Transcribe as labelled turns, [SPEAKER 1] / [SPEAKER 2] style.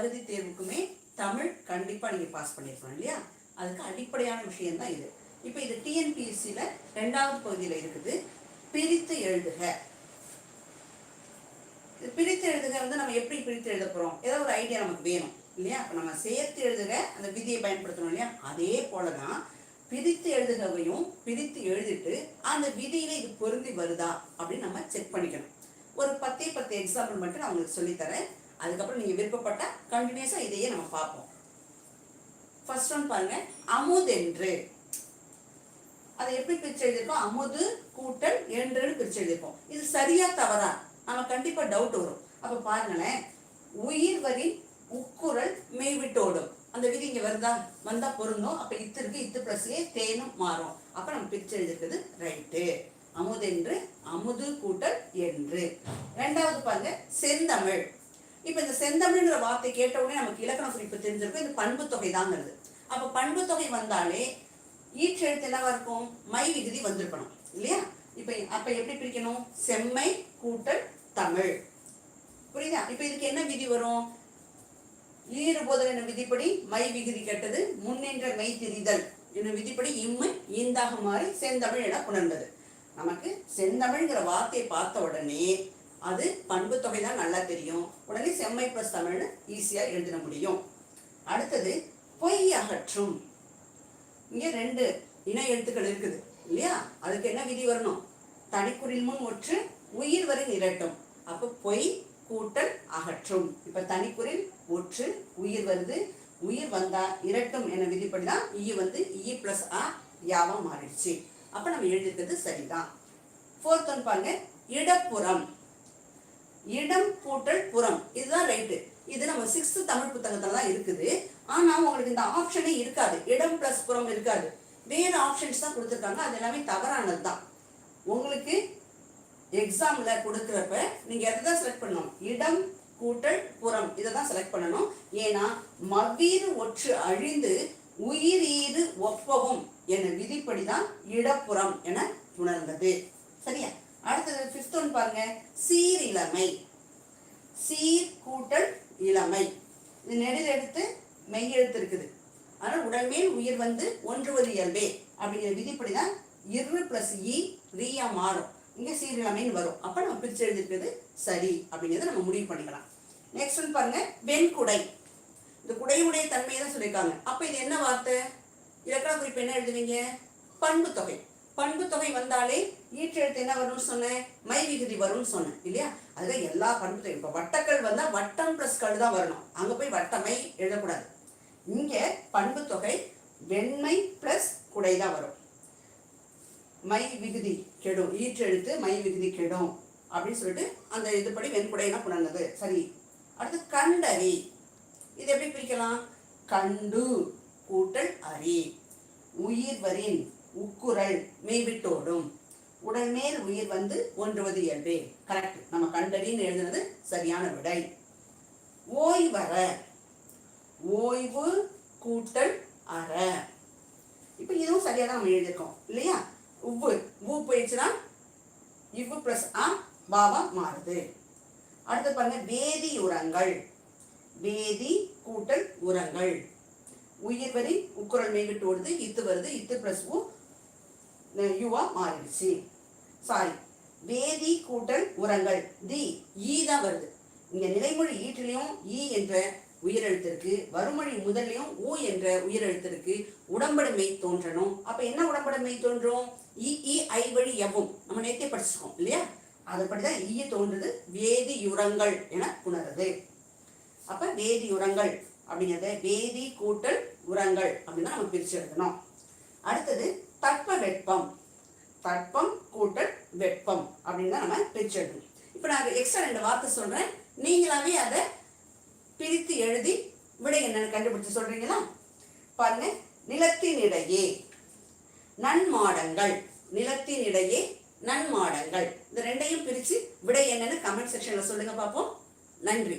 [SPEAKER 1] தகுதி தேர்வுக்குமே தமிழ் கண்டிப்பாக நீங்கள் பாஸ் பண்ணியிருக்கணும் இல்லையா? அதுக்கு அடிப்படையான விஷயம்தான் இது. இப்போ இது டிஎன்பிஎஸ்சியில் ரெண்டாவது பகுதியில் இருக்குது பிரித்து எழுதுக. இது பிரித்து எழுதுக வந்து நம்ம எப்படி பிரித்து எழுத போகிறோம் ஏதோ ஒரு ஐடியா நமக்கு வேணும் இல்லையா? அப்போ நம்ம சேர்த்து எழுதுக அந்த விதியை பயன்படுத்தணும் இல்லையா? அதே போல தான் பிரித்து எழுதுகவையும் பிரித்து எழுதிட்டு அந்த விதியில இது பொருந்தி வருதா அப்படின்னு நம்ம செக் பண்ணிக்கணும். ஒரு பத்தே பத்து எக்ஸாம்பிள் மட்டும் நான் உங்களுக்கு சொல்லித்தரேன். அதுக்கப்புறம் நீங்கள் விருப்பப்பட்டால் கண்டினியூஸாக இதையே நம்ம பார்ப்போம். ஃபர்ஸ்ட் ஒன் பாருங்கள் அமுதென்று அதை எப்படி பிரிச்சு எழுதியிருக்கோம்? அமுது கூட்டல் என்றுன்னு பிரிச்சு எழுதியிருக்கோம். இது சரியா தவறா? நம்ம கண்டிப்பாக டவுட் வரும். அப்போ பாருங்களேன் உயிர் வரி உக்குரல் மெய்விட்டோடும். அந்த விதி இங்கே வருதா? வந்தால் பொருந்தும். அப்போ இத்து இருக்கு இத்து ப்ளஸ்லேயே தேனும் மாறும். அப்போ நம்ம பிரிச்சு எழுதிருக்குது ரைட்டு அமுதென்று அமுது கூட்டல் என்று. ரெண்டாவது பாருங்க செந்தமிழ். இப்போ இந்த செந்தமிழ்ங்கிற வார்த்தை கேட்ட உடனே நமக்கு இலக்கண குறிப்பு தெரிஞ்சிருக்கும். இது பண்பு தொகை தாங்கிறது அப்போ பண்பு தொகை வந்தாலே ஈற்றெழுத்து என்னவா இருக்கும்? மை விகுதி வந்திருக்கணும். இல்லையா? இப்போ அப்போ எப்படி பிரிக்கணும்? செம்மை கூட்டல் தமிழ். புரியுதா? இப்போ இதுக்கு என்ன விதி வரும்? ஈறுபோதல் என்ற விதிப்படி மை விகுதி கெட்டது முன்னின்ற மெய் திரிதல் என்னும் விதிப்படி இம்மை ஈந்தாக மாறி செந்தமிழ் என புணர்ந்தது. நமக்கு செந்தமிழ்ங்கிற வார்த்தையை பார்த்த உடனே அது பண்பு தொகை தான் நல்லா தெரியும். உடனே செம்மை ப்ளஸ் தமிழ்னு ஈஸியாக எழுதிட முடியும். அடுத்தது பொய் அகற்றும். இங்கே ரெண்டு இன எழுத்துக்கள் இருக்குது இல்லையா? அதுக்கு என்ன விதி வரணும்? தனிக்குறில் முன் ஒற்று உயிர் வரை நிரட்டும். அப்போ பொய் கூட்டல் அகற்றும். இப்போ தனிக்குறில் ஒற்று உயிர் வருது உயிர் வந்தா இரட்டும் என விதிப்படிதான் இ வந்து இ பிளஸ் ஆ யாவா மாறிடுச்சு. அப்போ நம்ம எழுதிருக்கிறது சரிதான். ஃபோர்த் ஒன் பாருங்க இடப்புறம். இடம் கூட்டல் புறம். இதுதான் ரைட்டு இது நம்ம சிக்ஸ்த் தமிழ் புத்தகத்துல தான் இருக்குது. ஆனா உங்களுக்கு இந்த ஆப்ஷனே இருக்காது. இடம் பிளஸ் புறம் இருக்காது. வேற ஆப்ஷன்ஸ் தான் கொடுத்துருக்காங்க. அது எல்லாமே தவறானது தான். உங்களுக்கு எக்ஸாம்ல கொடுக்குறப்ப நீங்க எதை தான் செலக்ட் பண்ணணும்? இடம் கூட்டல் புறம். இதை தான் செலக்ட் பண்ணணும். ஏன்னா மவ்வீறு ஒற்று அழிந்து உயிரீறு ஒப்பவும் என விதிப்படி தான் இடப்புறம் என உணர்ந்தது. சரியா? அடுத்தது ஃபிஃப்த் ஒன் பாருங்க. சீரிழமை. சீர் கூட்டல் இளமை. இது நெடில் எடுத்து மெய் எழுத்து இருக்குது ஆனால் உடல்மேல் உயிர் வந்து ஒன்றுவது இயல்பே அப்படிங்கிற விதிப்படி தான் இரு பிளஸ் இ ரீயா மாறும். இங்கே சீரிழமைன்னு வரும். அப்போ நம்ம பிரித்து எழுதிருக்கிறது சரி அப்படிங்கிறத நம்ம முடிவு பண்ணிக்கலாம். நெக்ஸ்ட் ஒன் பாருங்க. வெண்குடை. இந்த குடையுடைய தன்மையை தான் சொல்லியிருக்காங்க. அப்போ இது என்ன வார்த்தை? இலக்கண குறிப்பு என்ன எழுதுவீங்க? பண்பு தொகை பண்பு தொகை வந்தாலே ஈற்றெழுத்து என்ன வரும்னு சொன்னேன் மை விகுதி வரும்னு சொன்னேன் இல்லையா? அதுல எல்லா பண்பு தொகை இப்போ வட்டக்கள் வந்தால் வட்டம் பிளஸ் கல் தான் வரணும். அங்கே போய் வட்டமை எழுதக்கூடாது. இங்கே பண்பு தொகை வெண்மை பிளஸ் குடை தான் வரும். மை விகுதி கெடும். ஈற்றெழுத்து மை விகுதி கெடும் அப்படின்னு சொல்லிட்டு அந்த இதுபடி வெண்குடைனா புணர்ந்தது. சரி அடுத்து கண்டறி. இது எப்படி பிரிக்கலாம்? கண்டு கூட்டல் அறி. உயிர் வரின் உக்குரல் மெய்விட்டோடும். உடல்மேல் உயிர் வந்து ஒன்றுவது இயல்பே. கரெக்ட் நம்ம கண்டறின்னு எழுதுனது சரியான விடை. ஓய்வர ஓய்வு கூட்டல் அற. இப்போ இதுவும் சரியாக தான் நம்ம எழுதியிருக்கோம். இல்லையா? உவ்வு. ஊ போயிடுச்சுன்னா இவ்வு ப்ளஸ் ஆ பாவா மாறுது. அடுத்து பாருங்க வேதி உரங்கள். வேதி கூட்டல் உரங்கள். உயிர் வரி உக்குரல் மேய்விட்டு ஓடுது இத்து வருது இத்து ப்ளஸ் ஊ யுவா மாறிடுச்சு சாரி வேதி கூட்டல் உரங்கள். தி ஈ தான் வருது. இங்க நிலைமொழி ஈட்டிலையும் ஈ என்ற உயிரெழுத்திற்கு வறுமொழி முதல்லையும் ஊ என்ற உயிரெழுத்திற்கு உடம்படுமை தோன்றணும். அப்ப என்ன உடம்படுமை தோன்றும்? இ இ ஐ வழி எவ்வும். நம்ம நேத்தே படிச்சிருக்கோம் இல்லையா? அதுபடிதான் ஈய தோன்றுது. வேதி உரங்கள் என உணருது. அப்ப வேதி உரங்கள் அப்படிங்கிறத வேதி கூட்டல் உரங்கள் அப்படின்னு நம்ம பிரிச்சு எழுதணும். அடுத்தது தட்ப வெப்பம் தட்பம் கூட்டல் வெப்பம் அப்படின்னு தான் நம்ம பிரிச்சு இப்போ நான் எக்ஸ்ட்ரா ரெண்டு வார்த்தை சொல்கிறேன் நீங்களாவே அதை பிரித்து எழுதி விடை என்னன்னு கண்டுபிடிச்சு சொல்கிறீங்களா பாருங்க. நிலத்தினிடையே நன்மாடங்கள். நிலத்தினிடையே நன்மாடங்கள். இந்த ரெண்டையும் பிரித்து விடை என்னன்னு கமெண்ட் செக்ஷனில் சொல்லுங்கள் பார்ப்போம் நன்றி.